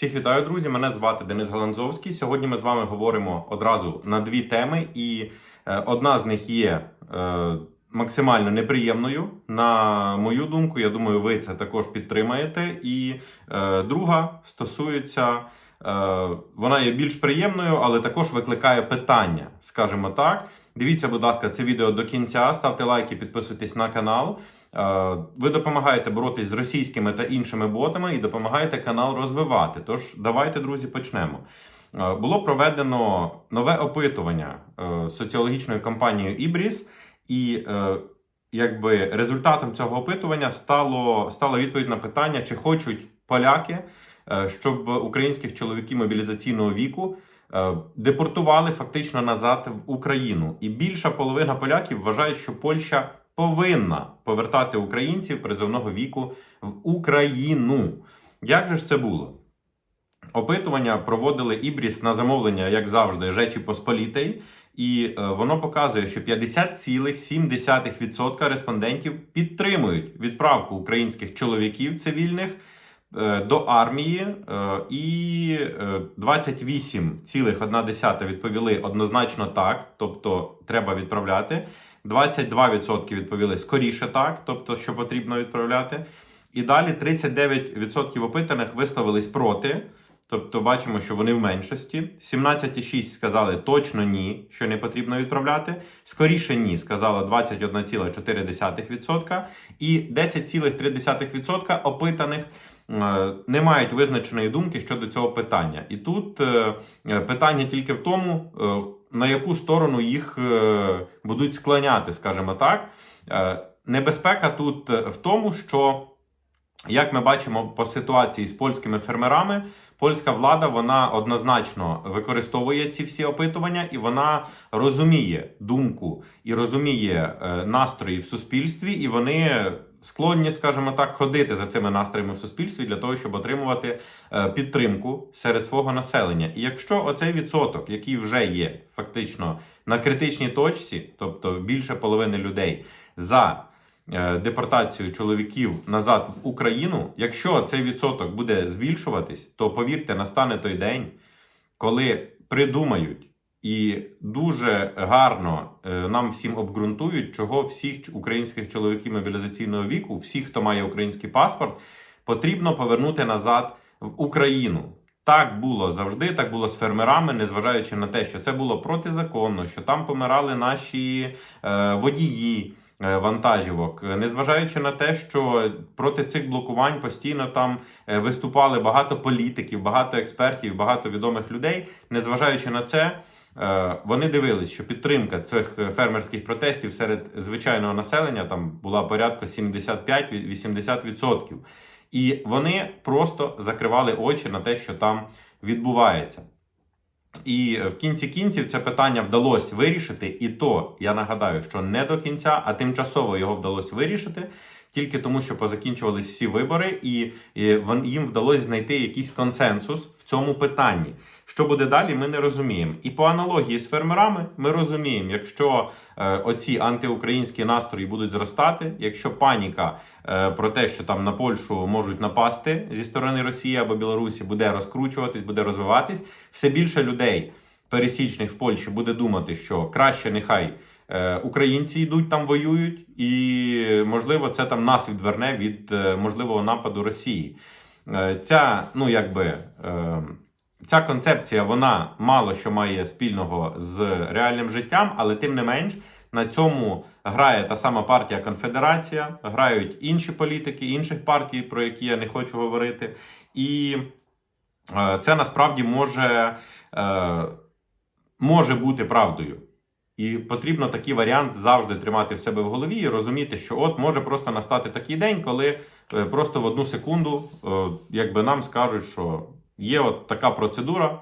Всіх вітаю, друзі! Мене звати Денис Галанзовський. Сьогодні ми з вами говоримо одразу на дві теми, і е, одна з них є е, максимально неприємною. На мою думку, я думаю, ви це також підтримаєте. І е, друга стосується, вона є більш приємною, але також викликає питання, скажімо так. Дивіться, будь ласка, це відео до кінця. Ставте лайки, підписуйтесь на канал. Е, Ви допомагаєте боротись з російськими та іншими ботами і допомагаєте канал розвивати. Тож давайте, друзі, почнемо. Е, Було проведено нове опитування е, соціологічною компанією Ібріс, і якби результатом цього опитування стало, стала відповідь на питання, чи хочуть поляки, щоб українських чоловіків мобілізаційного віку депортували фактично назад в Україну. І більша половина поляків вважають, що Польща повинна повертати українців призовного віку в Україну. Як же ж це було? Опитування проводили Ібріс на замовлення, як завжди, Жечі Посполітей, і е, воно показує, що 50,7% респондентів підтримують відправку українських чоловіків цивільних е, до армії, е, і е, 28,1% відповіли однозначно так, тобто треба відправляти. 22% відповіли скоріше так, тобто що потрібно відправляти. І далі 39% опитаних висловились проти. Тобто бачимо, що вони в меншості. 17,6 сказали точно ні, що не потрібно відправляти. Скоріше ні, сказала 21,4%. І 10,3% опитаних е, не мають визначеної думки щодо цього питання. І тут е, питання тільки в тому, е, на яку сторону їх е, будуть склоняти, скажімо так. Е, Небезпека тут в тому, що як ми бачимо по ситуації з польськими фермерами, польська влада вона однозначно використовує ці всі опитування, і вона розуміє думку і розуміє е, настрої в суспільстві, і вони склонні, скажімо так, ходити за цими настроями в суспільстві для того, щоб отримувати е, підтримку серед свого населення. І якщо оцей відсоток, який вже є фактично на критичній точці, тобто більше половини людей за е, депортацію чоловіків назад в Україну, якщо цей відсоток буде збільшуватись, то повірте, настане той день, коли придумають і дуже гарно е, нам всім обґрунтують, чого всіх українських чоловіків мобілізаційного віку, всіх, хто має український паспорт, потрібно повернути назад в Україну. Так було завжди, так було з фермерами, незважаючи на те, що це було протизаконно, що там помирали наші е, водії е, вантажівок, незважаючи на те, що проти цих блокувань постійно там е, виступали багато політиків, багато експертів, багато відомих людей. Незважаючи на це, вони дивились, що підтримка цих е, фермерських протестів серед звичайного населення там була порядка 75-80%. І вони просто закривали очі на те, що там відбувається. І в кінці кінців це питання вдалося вирішити, і то я нагадаю, що не до кінця, а тимчасово його вдалося вирішити. Тільки тому, що позакінчувались всі вибори, і, їм вдалося знайти якийсь консенсус цьому питанні. Що буде далі, ми не розуміємо. І по аналогії з фермерами ми розуміємо, якщо е, оці антиукраїнські настрої будуть зростати, якщо паніка е, про те, що там на Польщу можуть напасти зі сторони Росії або Білорусі, буде розкручуватись, буде розвиватись, все більше людей пересічних в Польщі буде думати, що краще нехай е, українці йдуть там воюють, і можливо це там нас відверне від е, можливого нападу Росії. Е, Ця, ну якби. е, Ця концепція вона мало що має спільного з реальним життям, але тим не менш на цьому грає та сама партія Конфедерація, грають інші політики, інших партій, про які я не хочу говорити. І е, це насправді може, може бути правдою. І потрібно такий варіант завжди тримати в себе в голові і розуміти, що от може просто настати такий день, коли просто в одну секунду, е, якби нам скажуть, що є от така процедура.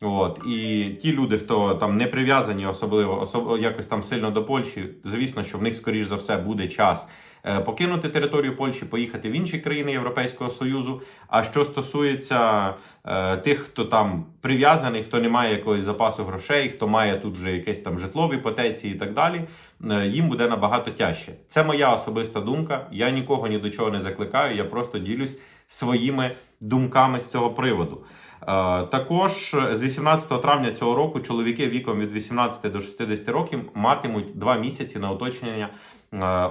От і ті люди, хто там не прив'язані, особливо особ... якось там сильно до Польщі, звісно, що в них скоріш за все буде час е, покинути територію Польщі, поїхати в інші країни Європейського Союзу. А що стосується е, тих, хто там прив'язаний, хто не має якогось запасу грошей, хто має тут вже якесь там житло в іпотеці і так далі, е, їм буде набагато тяжче. Це моя особиста думка. Я нікого ні до чого не закликаю. Я просто ділюсь своїми думками з цього приводу. Е, Також з 18 травня цього року чоловіки віком від 18 до 60 років матимуть два місяці на уточнення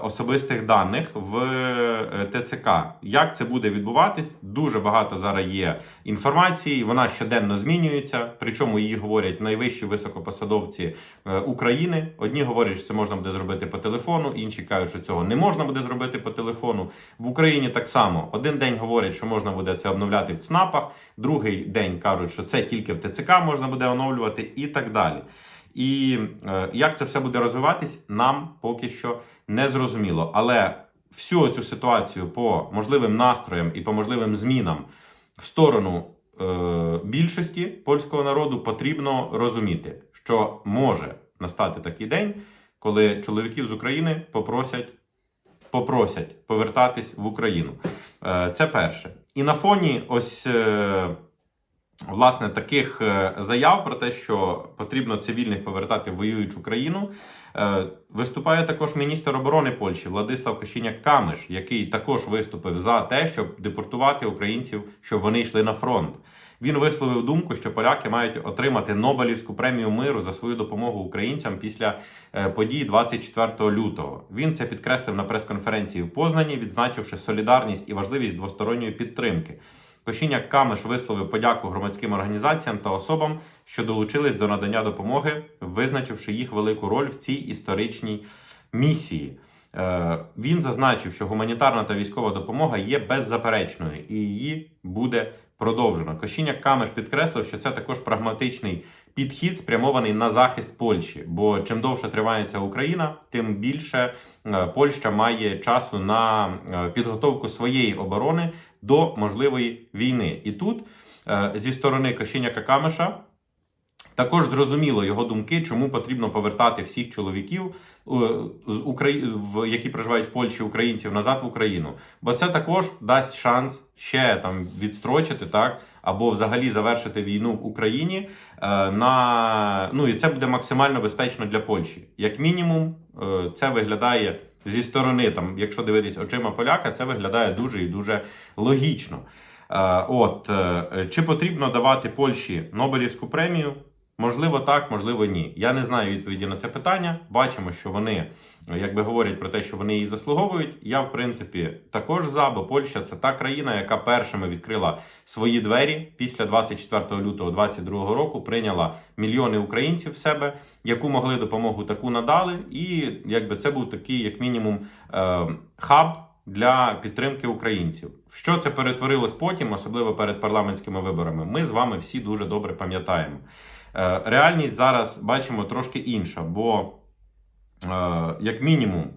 особистих даних в е, ТЦК. Як це буде відбуватись? Дуже багато зараз є інформації. Вона щоденно змінюється. Причому її говорять найвищі високопосадовці е, України. Одні говорять, що це можна буде зробити по телефону, інші кажуть, що цього не можна буде зробити по телефону. В Україні так само один день говорять, що можна буде це обновляти в ЦНАПах, другий день кажуть, що це тільки в ТЦК можна буде оновлювати, і так далі. І е, як це все буде розвиватись, нам поки що не зрозуміло. Але всю цю ситуацію по можливим настроям і по можливим змінам в сторону е, більшості польського народу потрібно розуміти, що може настати такий день, коли чоловіків з України попросять, попросять повертатись в Україну. Е, це перше. І на фоні ось. Власне, таких е, заяв про те, що потрібно цивільних повертати в воюючу країну, е, виступає також міністр оборони Польщі Владислав Кошіняк Камиш, який також виступив за те, щоб депортувати українців, щоб вони йшли на фронт. Він висловив думку, що поляки мають отримати Нобелівську премію миру за свою допомогу українцям після е, подій 24 лютого. Він це підкреслив на прес-конференції в Познані, відзначивши солідарність і важливість двосторонньої підтримки. Кошіняк Камиш висловив подяку громадським організаціям та особам, що долучились до надання допомоги, визначивши їх велику роль в цій історичній місії. Е, Він зазначив, що гуманітарна та військова допомога є беззаперечною і її буде продовжено. Кощіняк Камеш підкреслив, що це також прагматичний підхід, спрямований на захист Польщі. Бо чим довше тривається Україна, тим більше е, Польща має часу на е, підготовку своєї оборони до можливої війни. І тут е, зі сторони Кощіняка Камиша. Також зрозуміло його думки, чому потрібно повертати всіх чоловіків, е, з Украї... які проживають в Польщі українців назад в Україну. Бо це також дасть шанс ще там відстрочити, так або взагалі завершити війну в Україні. е, На ну і це буде максимально безпечно для Польщі. Як мінімум, е, це виглядає зі сторони, там, якщо дивитись очима поляка, це виглядає дуже і дуже логічно. От чи потрібно давати Польщі Нобелівську премію? Можливо, так, можливо, ні. Я не знаю відповіді на це питання. Бачимо, що вони якби говорять про те, що вони її заслуговують. Я, в принципі, також за, бо Польща це та країна, яка першими відкрила свої двері після 24 лютого 2022 року, прийняла мільйони українців в себе, яку могли допомогу таку надали, і якби це був такий, як мінімум, е, хаб для підтримки українців. Що це перетворилось потім, особливо перед парламентськими виборами, ми з вами всі дуже добре пам'ятаємо. Е, Реальність зараз бачимо трошки інша, бо, е, як мінімум,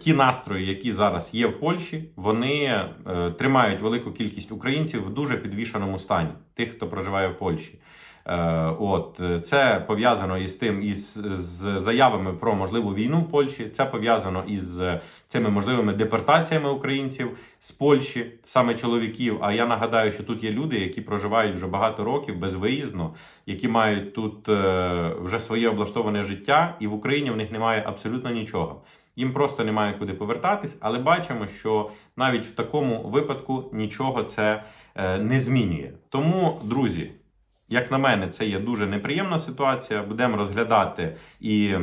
ті настрої, які зараз є в Польщі, вони е, тримають велику кількість українців в дуже підвішеному стані, тих, хто проживає в Польщі. Е, От е, це пов'язано із тим, із з заявами про можливу війну в Польщі. Це пов'язано із е, цими можливими депортаціями українців з Польщі, саме чоловіків. А я нагадаю, що тут є люди, які проживають вже багато років безвиїзно, які мають тут е, вже своє облаштоване життя, і в Україні в них немає абсолютно нічого. Їм просто немає куди повертатись, але бачимо, що навіть в такому випадку нічого це е, не змінює. Тому, друзі. Як на мене, це є дуже неприємна ситуація. Будемо розглядати і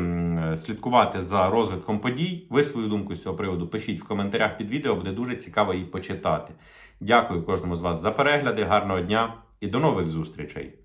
слідкувати за розвитком подій. Ви свою думку з цього приводу пишіть в коментарях під відео, буде дуже цікаво її почитати. Дякую кожному з вас за перегляди, гарного дня і до нових зустрічей!